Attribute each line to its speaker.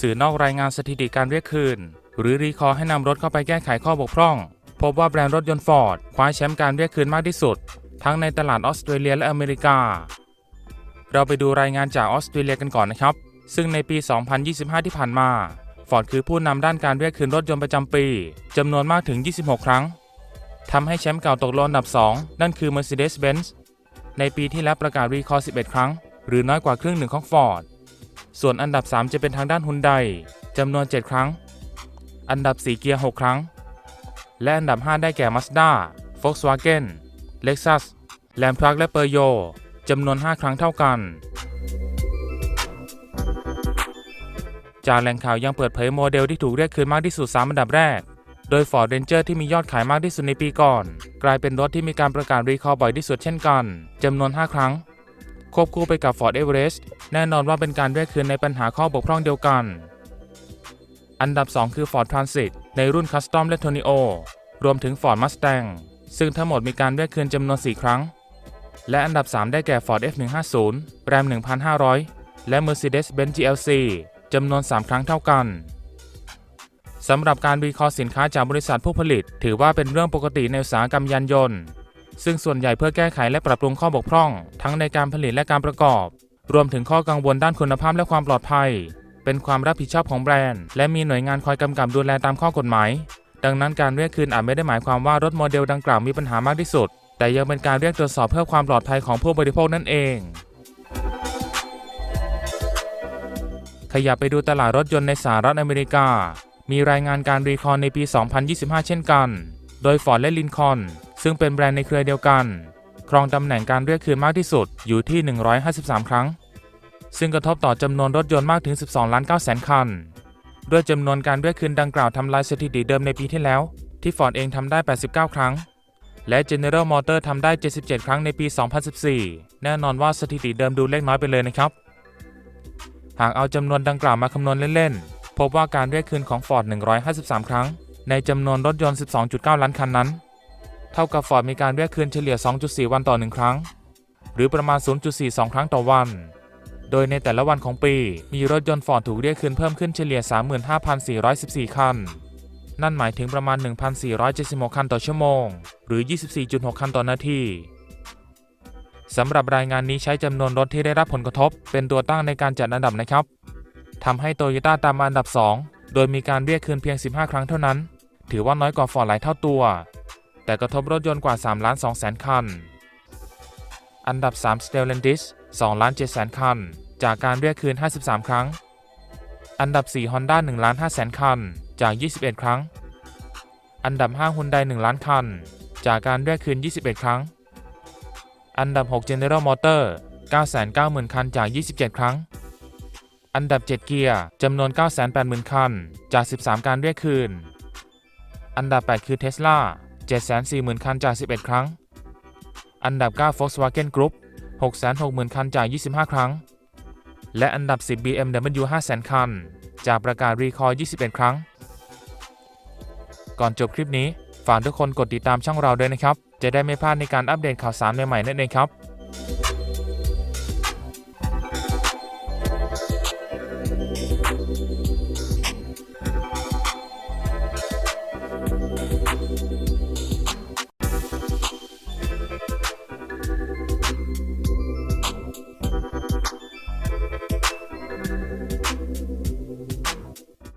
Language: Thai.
Speaker 1: สื่อนอกรายงานสถิติการเรียกคืน หรือรีคอร์ให้นำรถเข้าไปแก้ไขข้อบกพร่อง พบว่าแบรนด์รถยนต์ฟอร์ดคว้าแชมป์การเรียกคืนมากที่สุด ทั้งในตลาดออสเตรเลียและอเมริกา เราไปดูรายงานจากออสเตรเลียกันก่อนนะครับ ซึ่งในปี 2025 ที่ผ่านมาฟอร์ดคือผู้นำด้านการเรียกคืนรถยนต์ประจำปีจำนวนมากถึง 26 ครั้งทำให้แชมป์เก่าตกลงอันดับ 2 นั่นคือ Mercedes-Benz ในปีที่แล้วประกาศรีคอร์11 ครั้ง หรือน้อยกว่าครึ่งหนึ่งของ Ford ส่วนอันดับ 3 จะเป็นทางด้านฮุนไดจำนวน 7 ครั้ง อันดับ 4 เกียร์ 6 ครั้ง และอันดับ 5 ได้แก่ Mazda Volkswagen Lexus l a m p r u g และ Peugeot จำนวน 5 ครั้งเท่ากัน จากแหล่งข่าวยังเปิดเผยโมเดลที่ถูกเรียกคืนมากที่สุด 3 อันดับแรก โดย Ford Ranger ที่มียอดขายมากที่สุดในปีก่อน กลายเป็นรถที่มีการประกาศรีคอร์บ่อยที่สุดเช่นกันจำนวน 5 ครั้ง ควบคู่ไปกับ Ford Everest แน่นอนว่าเป็นการเรียกคืนในปัญหาข้อบกพร่องเดียวกัน อันดับ 2 คือ Ford Transit ในรุ่น Custom และ Tornado รวมถึง Ford Mustang ซึ่งทั้งหมดมีการเรียกคืนจำนวน 4 ครั้ง และอันดับ 3 ได้แก่ Ford F150 Ram 1500 และ Mercedes-Benz GLC จำนวน 3 ครั้งเท่ากันสำหรับการรีคอร์สินค้าจากบริษัทผู้ผลิต ถือว่าเป็นเรื่องปกติในอุตสาหกรรมยานยนต์ ซึ่งส่วนใหญ่เพื่อแก้ไขและปรับปรุงข้อบกพร่อง ทั้งในการผลิตและการประกอบ รวมถึงข้อกังวลด้านคุณภาพและความปลอดภัย เป็นความรับผิดชอบของแบรนด์ และมีหน่วยงานคอยกำกับดูแลตามข้อกฎหมาย ดังนั้นการเรียกคืนอาจไม่ได้หมายความว่ารถโมเดลดังกล่าวมีปัญหามากที่สุด แต่ยังเป็นการเรียกตรวจสอบเพื่อความปลอดภัยของผู้บริโภคนั่นเองขยับไปดูตลาดรถยนต์ในสหรัฐอเมริกา มีรายงานการรีคอร์ในปี 2025 เช่นกัน โดย Ford และ Lincoln ซึ่งเป็นแบรนด์ในเครือเดียวกัน ครองตำแหน่งการเรียกคืนมากที่สุดอยู่ที่ 153 ครั้ง ซึ่งกระทบต่อจำนวนรถยนต์มากถึง 12ล้าน9แสนคัน ด้วยจำนวนการเรียกคืนดังกล่าวทำลายสถิติเดิมในปีที่แล้ว ที่ Ford เองทำได้ 89 ครั้ง และ General Motor ทำได้ 77 ครั้งในปี 2014 แน่นอนว่าสถิติเดิมดูเล็กน้อยไปเลยนะครับ หากเอาจำนวนดังกล่าวมาคำนวณเล่นๆ พบว่าการเรียกคืนของ Ford 153 ครั้ง ในจำนวนรถยนต์ 12.9 ล้านคันนั้น เท่ากับ Ford มีการเรียกคืนเฉลี่ย 2.4 วันต่อ 1 ครั้ง หรือประมาณ 0.42 ครั้งต่อวัน โดยในแต่ละวันของปี มีรถยนต์ Ford ถูกเรียกคืนเพิ่มขึ้นเฉลี่ย 35,414 คัน นั่นหมายถึงประมาณ 1,476 คันต่อชั่วโมง หรือ 24.6 คันต่อนาทีสำหรับรายงานนี้ใช้จำนวนรถที่ได้รับผลกระทบ เป็นตัวตั้งในการจัดอันดับนะครับทำให้โตโยต้าตามมาอันดับ 2 โดยมีการเรียกคืนเพียง 15 ครั้งเท่านั้น ถือว่าน้อยกว่าฟอร์ดหลายเท่าตัว แต่กระทบรถยนต์กว่า 3 ล้าน2แสนคัน อันดับ 3 Stellantis 2 ล้าน7แสนคัน จากการเรียกคืน 53 ครั้ง อันดับ 4 Honda 1ล้าน5แสนคัน จาก 21 ครั้ง อันดับ 5 Hyundai 1ล้านคัน จากการเรียกคืน 21 ครั้ง อันดับ 6 General Motor 990,000 คัน จาก 27 ครั้ง อันดับ 7 เกียร์จำนวน 980,000 คัน จาก 13 การเรียกคืน อันดับ 8 คือ Tesla 740,000 คันจาก 11 ครั้ง อันดับ 9 Volkswagen Group 660,000 คันจาก 25 ครั้ง และอันดับ 10 BMW 500,000 คัน จากประกาศรีคอร์21 ครั้ง ก่อนจบคลิปนี้ ฝากทุกคนกดติดตามช่องเราด้วยนะครับ จะได้ไม่พลาดในการอัปเดตข่าวสารใหม่ๆนั่นเองครับ